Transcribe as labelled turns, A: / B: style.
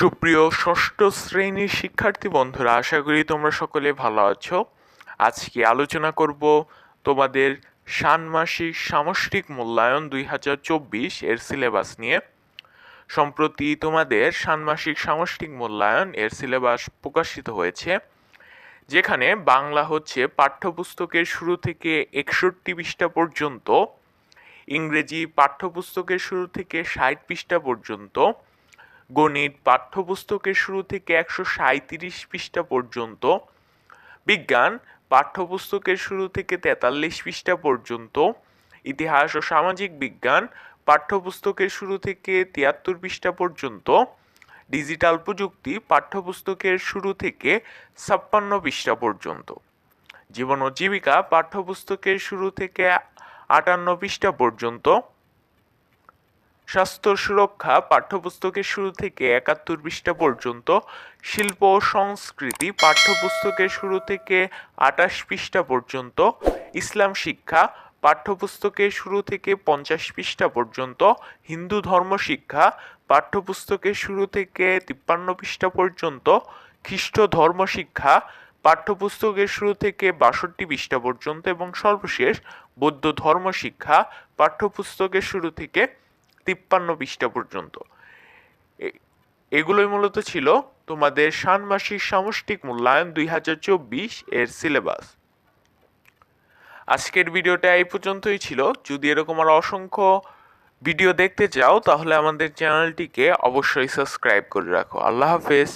A: সুপ্রিয় ষষ্ঠ শ্রেণির শিক্ষার্থী বন্ধুরা, আশা করি তোমরা সকলে ভালো আছো। আজকে আলোচনা করব তোমাদের ষান্মাসিক সামষ্টিক মূল্যায়ন দুই হাজার চব্বিশ এর সিলেবাস নিয়ে। সম্প্রতি তোমাদের ষান্মাসিক সামষ্টিক মূল্যায়ন এর সিলেবাস প্রকাশিত হয়েছে, যেখানে বাংলা হচ্ছে পাঠ্যপুস্তকের শুরু থেকে একষট্টি পৃষ্ঠা পর্যন্ত, ইংরেজি পাঠ্যপুস্তকের শুরু থেকে ষাট পৃষ্ঠা পর্যন্ত গণিত পাঠ্যপুস্তকের শুরু থেকে একশো সাঁইত্রিশ পৃষ্ঠা পর্যন্ত, বিজ্ঞান পাঠ্যপুস্তকের শুরু থেকে তেতাল্লিশ পৃষ্ঠা পর্যন্ত, ইতিহাস ও সামাজিক বিজ্ঞান পাঠ্যপুস্তকের শুরু থেকে তিয়াত্তর পৃষ্ঠা পর্যন্ত, ডিজিটাল প্রযুক্তি পাঠ্যপুস্তকের শুরু থেকে ছাপ্পান্ন পৃষ্ঠা পর্যন্ত। জীবন ও জীবিকা পাঠ্যপুস্তকের শুরু থেকে আটান্ন পৃষ্ঠা পর্যন্ত স্বাস্থ্য সুরক্ষা পাঠ্যপুস্তকের শুরু থেকে একাত্তর পৃষ্ঠা পর্যন্ত, শিল্প ও সংস্কৃতি পাঠ্যপুস্তকের শুরু থেকে আটাশ পৃষ্ঠা পর্যন্ত, ইসলাম শিক্ষা পাঠ্যপুস্তকের শুরু থেকে পঞ্চাশ পৃষ্ঠা পর্যন্ত, হিন্দু ধর্ম শিক্ষা পাঠ্যপুস্তকের শুরু থেকে তিপ্পান্ন পৃষ্ঠা পর্যন্ত, খ্রিস্ট ধর্ম শিক্ষা পাঠ্যপুস্তকের শুরু থেকে বাষট্টি পৃষ্ঠা পর্যন্ত এবং সর্বশেষ বৌদ্ধ ধর্ম শিক্ষা পাঠ্যপুস্তকের শুরু থেকে তিপ্পান্ন পৃষ্ঠা পর্যন্ত। এগুলোই মূলত ছিল তোমাদের ষান্মাসিক সামষ্টিক মূল্যায়ন দুই হাজার চব্বিশ এর সিলেবাস। আজকের ভিডিওটা এই পর্যন্তই ছিল। যদি এরকম আর অসংখ্য ভিডিও দেখতে চাও, তাহলে আমাদের চ্যানেলটিকে অবশ্যই সাবস্ক্রাইব করে রাখো। আল্লাহ হাফেজ।